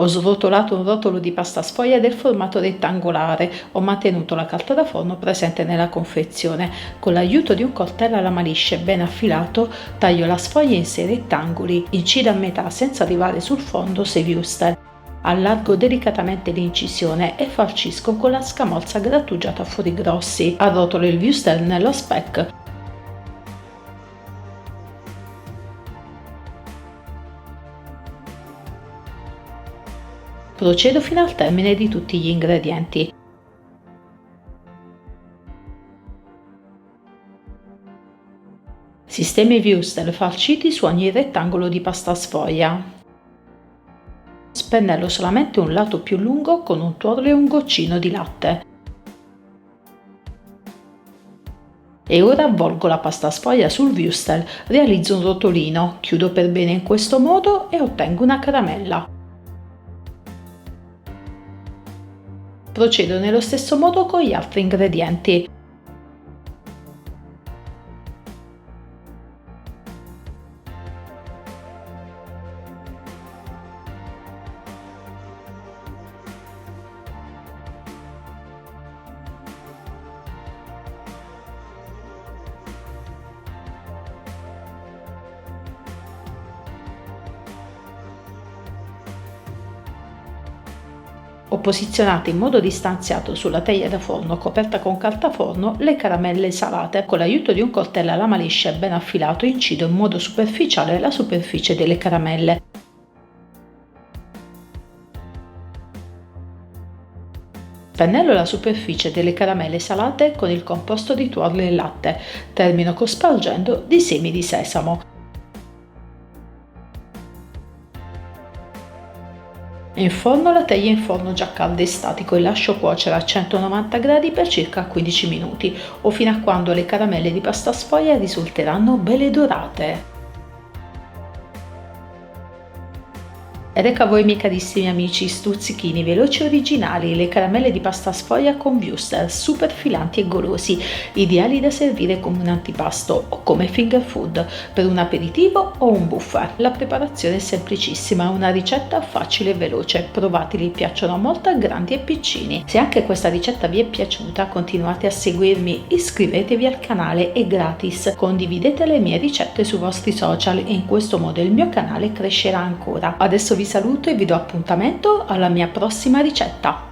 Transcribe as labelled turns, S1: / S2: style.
S1: Ho srotolato un rotolo di pasta sfoglia del formato rettangolare, ho mantenuto la carta da forno presente nella confezione. Con l'aiuto di un coltello alla malisce ben affilato, taglio la sfoglia in sei rettangoli, incido a metà senza arrivare sul fondo 6 wuster. Allargo delicatamente l'incisione e farcisco con la scamozza grattugiata a fori grossi. Arrotolo il wuster nello speck Procedo fino al termine di tutti gli ingredienti. Sistemi i wurstel farciti su ogni rettangolo di pasta sfoglia. Spennello solamente un lato più lungo con un tuorlo e un goccino di latte. E ora avvolgo la pasta sfoglia sul wurstel, realizzo un rotolino, chiudo per bene in questo modo e ottengo una caramella. Procedo nello stesso modo con gli altri ingredienti. Ho posizionato in modo distanziato sulla teglia da forno coperta con carta forno le caramelle salate. Con l'aiuto di un coltello alla maliscia ben affilato incido in modo superficiale la superficie delle caramelle. Pennello la superficie delle caramelle salate con il composto di tuorlo e latte. Termino cospargendo di semi di sesamo. Inforno la teglia in forno già caldo e statico e lascio cuocere a 190 gradi per circa 15 minuti o fino a quando le caramelle di pasta sfoglia risulteranno belle dorate. Ed ecco a voi miei carissimi amici stuzzichini veloci originali, le caramelle di pasta sfoglia con wuster, super filanti e golosi, ideali da servire come un antipasto o come finger food, per un aperitivo o un buffet. La preparazione è semplicissima, una ricetta facile e veloce, provateli, piacciono molto a grandi e piccini. Se anche questa ricetta vi è piaciuta continuate a seguirmi, iscrivetevi al canale, è gratis, condividete le mie ricette sui vostri social e in questo modo il mio canale crescerà ancora. Adesso vi saluto e vi do appuntamento alla mia prossima ricetta.